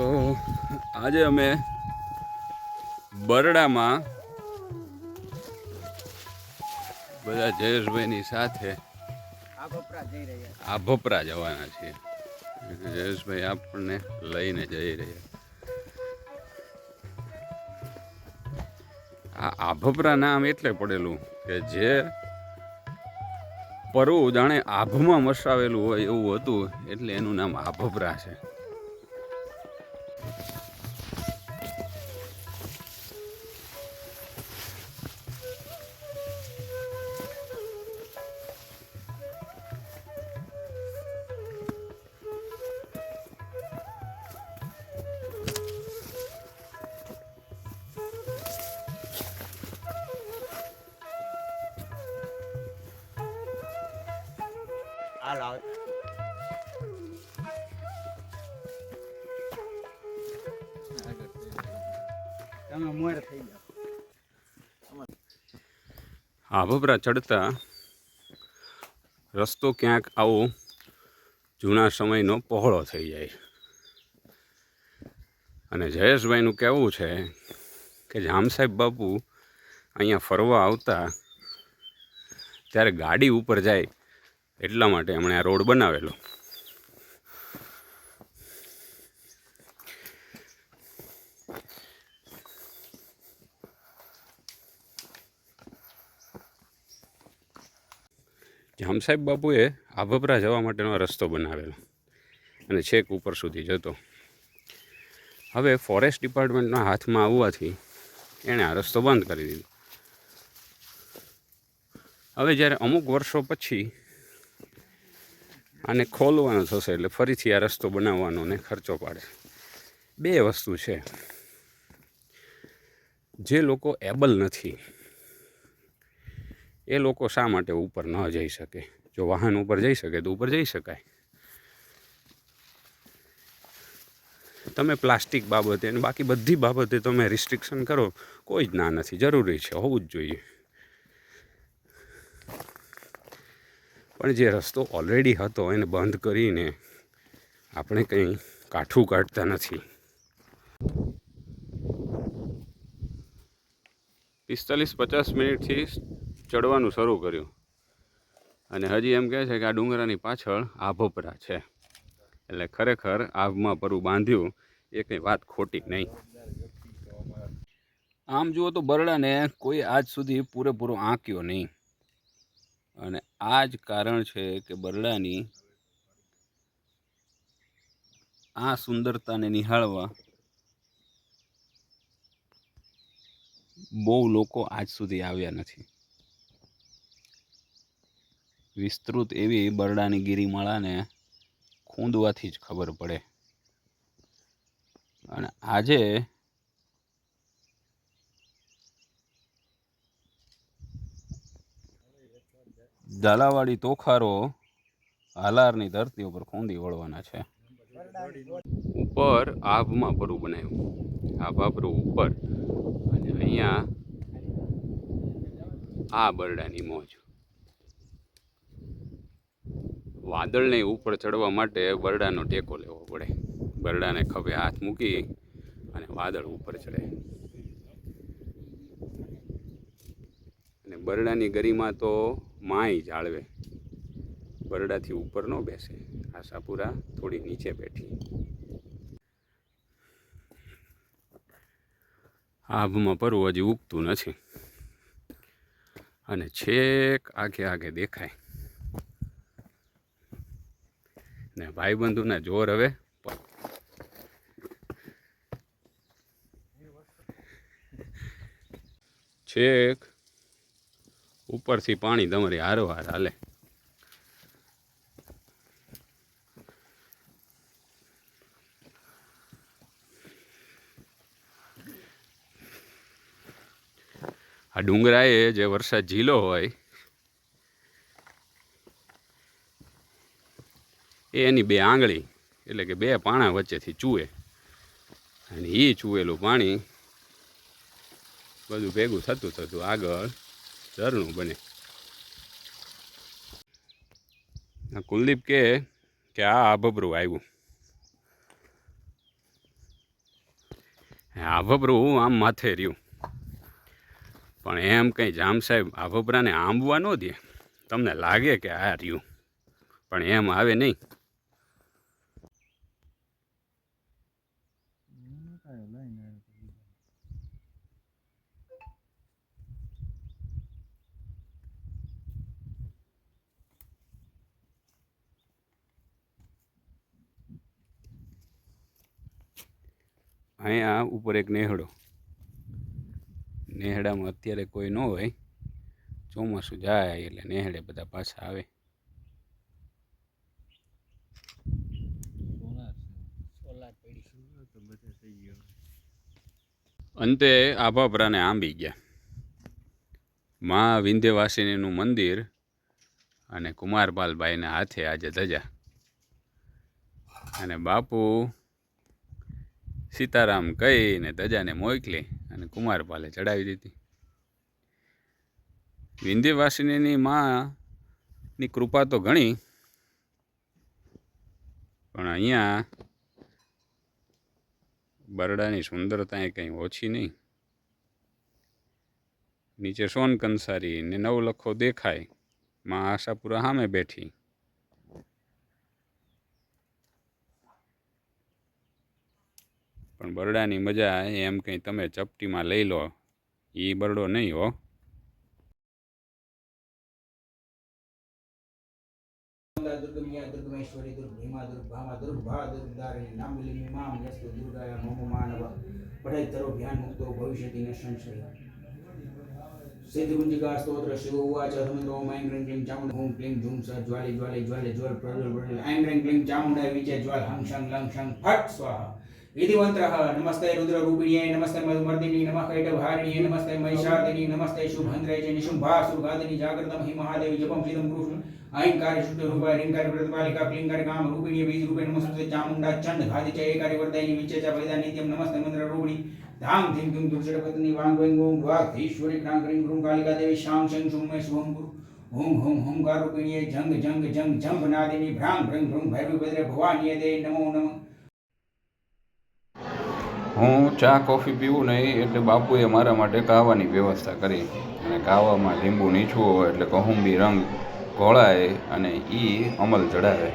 તો આજે અમે બરડામાં બધા જયેશભાઈની સાથે આ ભપરા જઈ રહ્યા આ ભપરા જવાના છીએ. જયેશભાઈ આપણને લઈને જઈ રહ્યા. આ આભપરા નામ એટલે પડેલું કે જે પરવું જાણે આભમાં મસાવેલું હોય એવું હતું, એટલે એનું નામ આભપરા છે. આ લાવ તમે મોર થઈ જાઓ. આભપરા ચડતા. રસ્તો ક્યાંક આવો જૂના સમયનો પહોળો થઈ જાય. અને જયેશભાઈનું કહેવું છે કે જામ સાહેબ બાપુ અહીંયા ફરવા આવતા ત્યારે ગાડી ઉપર જાય એટલા માટે એમણે આ રોડ બનાવેલો. જામ સાહેબ બાપુએ આભપરા જવા માટેનો રસ્તો બનાવેલો અને છેક ઉપર સુધી જતો. હવે ફોરેસ્ટ ડિપાર્ટમેન્ટના હાથમાં આવવાથી એણે આ રસ્તો બંધ કરી દીધો. હવે જ્યારે અમુક વર્ષો પછી આને ખોલવાનો થશે એટલે ફરીથી આ રસ્તો બનાવવાનો ને ખર્ચો પાડે. બે વસ્તુ છે. જે લોકો એબલ નથી, એ લોકો શા માટે ઉપર ન જઈ શકે? જો વાહન ઉપર જઈ શકે તો ઉપર જઈ શકાય. તમે પ્લાસ્ટિક બાબતે અને બાકી બધી બાબતે તમે રિસ્ટ્રિક્શન કરો, કોઈ જ ના નથી. જરૂરી છે, હોવું જ જોઈએ. પણ જે રસ્તો ઓલરેડી હતો એને બંધ કરીને આપણે કંઈ કાઠું કાઢતા નથી. પિસ્તાલીસ પચાસ મિનિટથી ચડવાનું શરૂ કર્યું. અને હજી એમ કહે છે કે આ ડુંગરાની પાછળ આભપરા છે. એટલે ખરેખર આભમાં પરું બાંધ્યું, એ કંઈ વાત ખોટી નહીં. આમ જુઓ તો બરડાને કોઈ આજ સુધી પૂરેપૂરો આંક્યો નહીં. અને આ જ કારણ છે કે બરડાની આ સુંદરતાને નિહાળવા બહુ લોકો આજ સુધી આવ્યા નથી. વિસ્તૃત એવી બરડાની ગિરિમાળાને ખૂંદવાથી જ ખબર પડે. અને આજે ઝાલાવાડી તોખારો હાલારની ધરતી ઉપર ખૂંદી વળવાના છે. ઉપર આભમાં પરું બનાવ્યું. આભા પરું ઉપર. અને અહીંયા આ બરડાની મોજ. વાદળને ઉપર ચડવા માટે બરડાનો ટેકો લેવો પડે. બરડાને ખભે હાથ મૂકી અને વાદળ ઉપર ચડે. અને બરડાની ગરિમા તો માય જાળવે. બરડાથી ઉપર ન બેસે. આશાપુરા થોડી નીચે બેઠી. આભમાં પરવું હજી ઉગતું નથી. અને છેક આગે આગે દેખાય. ને ભાઈબંધુના જોર હવે છેક ઉપરથી પાણી તમારી હારોહાર હાલે. આ ડુંગરાએ જે વરસાદ ઝીલો હોય, એ એની બે આંગળી, એટલે કે બે પાણા વચ્ચેથી ચૂએ અને એ ચૂવેલું પાણી બધું ભેગું થતું થતું આગળ ઝરણું બને. કુલદીપ કહે કે આ આભબરું આવ્યું. આભભરું ભબરું આમ માથે રહ્યું. પણ એમ કંઈ જામ સાહેબ આભભરાને આંબવા ન દે. તમને લાગે કે આ રહ્યું. પણ એમ આવે નહીં. અહીંયા ઉપર એક નેહડો. નેહડામાં અત્યારે કોઈ ન હોય. ચોમાસું જાય એટલે નેહડે બધા પાછા આવે. અંતે આભાપરાને આંબી ગયા. મા વિંધ્યવાસિનીનું મંદિર અને કુમારપાલભાઈના હાથે આજે ધજા. અને બાપુ સીતારામ કહીને ધજાને મોકલી અને કુમારપાલે ચડાવી દીધી. વિંધ્યવાસિનીની માની કૃપા તો ઘણી, પણ અહીંયા બરડાની સુંદરતા એ કંઈ ઓછી નહીં. નીચે સોન કંસારી ને નવલખો દેખાય, માં આશાપુરા સામે બેઠી. પણ બરડાની મજા એમ કંઈ તમે ચપટીમાં લઈ લો. એ બરડો નહીં હો. દુર્ગમ્યા દુર્ગમેશ્વરી દુર્ભીમા ધ્યાન મુક્તો ભવિષ્યતિ ન સંશય. સિદ્ધગુંજિકા, સ્તોત્ર, શિવ, ઉવાચ હનુમંતો ઓમ ઐં ક્લીં ચામુંડ ઓમ ક્લીં ધૂમ સ જ્વાલી જ્વાલી જ્વાલી, જ્વલ પ્રજ્વલ પ્રજ્વલ ઐં ક્લીં ચામુંડાય વિજય જ્વાલ હં શં લં શં ફટ, સ્વાહા. विधिवन्तः नमस्ते रुद्ररूपिण्ये, नमस्ते मधुमर्दिनी, नमः कैटभारिणि, नमस्ते महिषादिनी नमस्ते शुभन्द्रे च निशुम्भासुगादिनि जागृतमहि महादेव, जपं श्रीदं कृष्ण ऐङ्कार शुद्धरूपा ऋङ्कार प्रतिपालिका क्लिङ्कार काम रूपिणी बीजरूपे नमस्ते, चामुण्डा चण्ड घाति च एकारि वर्धयिनि विच्य च वैदा नित्यं नमस्ते मन्त्ररूपिणि धाम धीम धूम दुर्जटपत्नी वांग वैंग ओम वाग ईश्वरी क्रांग क्रीम क्रूम कालिका, देवी शाम शं शुम मे शुभम गुरु हुम हुम हुम कारुपिणी जंग जंग जंग जंग नादिनी भ्रांग भ्रंग भ्रंग भैरवी, भद्रे भवानी दे नमो नमः। હું ચા, કોફી પીવું નહીં એટલે બાપુએ મારા માટે કાવાની વ્યવસ્થા કરી. અને કાવામાં લીંબુ નીચવું હોય એટલે કહુંબી રંગ ઘોળાય અને એ અમલ ચડાવે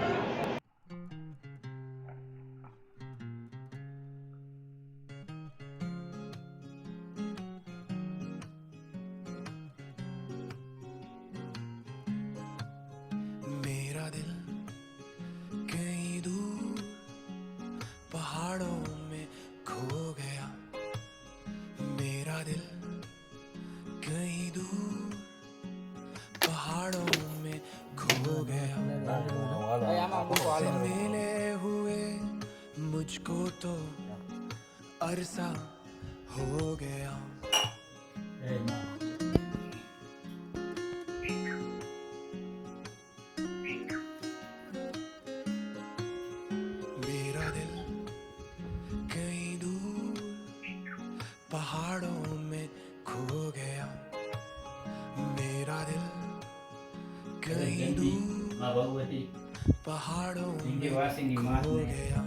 ભગવતી पहाड़ों में વિંધ્યવાસિની खो માતને गया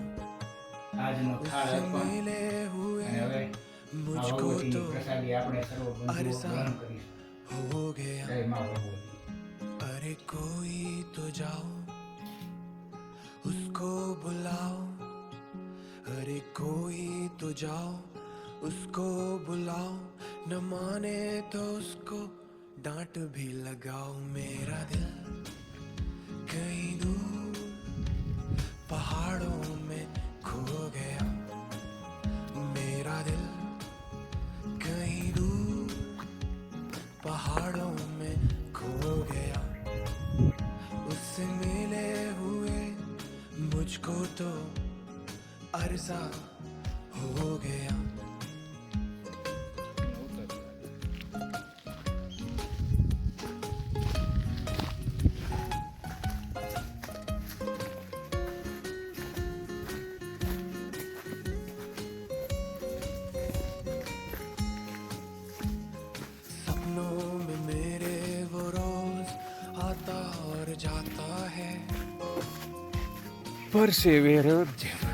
આજનો થાળ उससे અર્પણ मिले हुए અને હવે આ मुझको ભગવતીની तो પ્રસાદી આપણે સર્વ બંધુઓ અરસા. ગ્રહણ કરીશું हो गया જય માં ભગવતી अरे कोई तो जाओ उसको बुलाओ अरे कोई तो जाओ उसको बुलाओ न माने तो उसको डांट भी लगाओ मेरा दिल कहीं दूर पहाड़ों में खो गया मेरा दिल कहीं दूर पहाड़ों में खो गया उससे मिले हुए मुझको तो अरसा perseverante.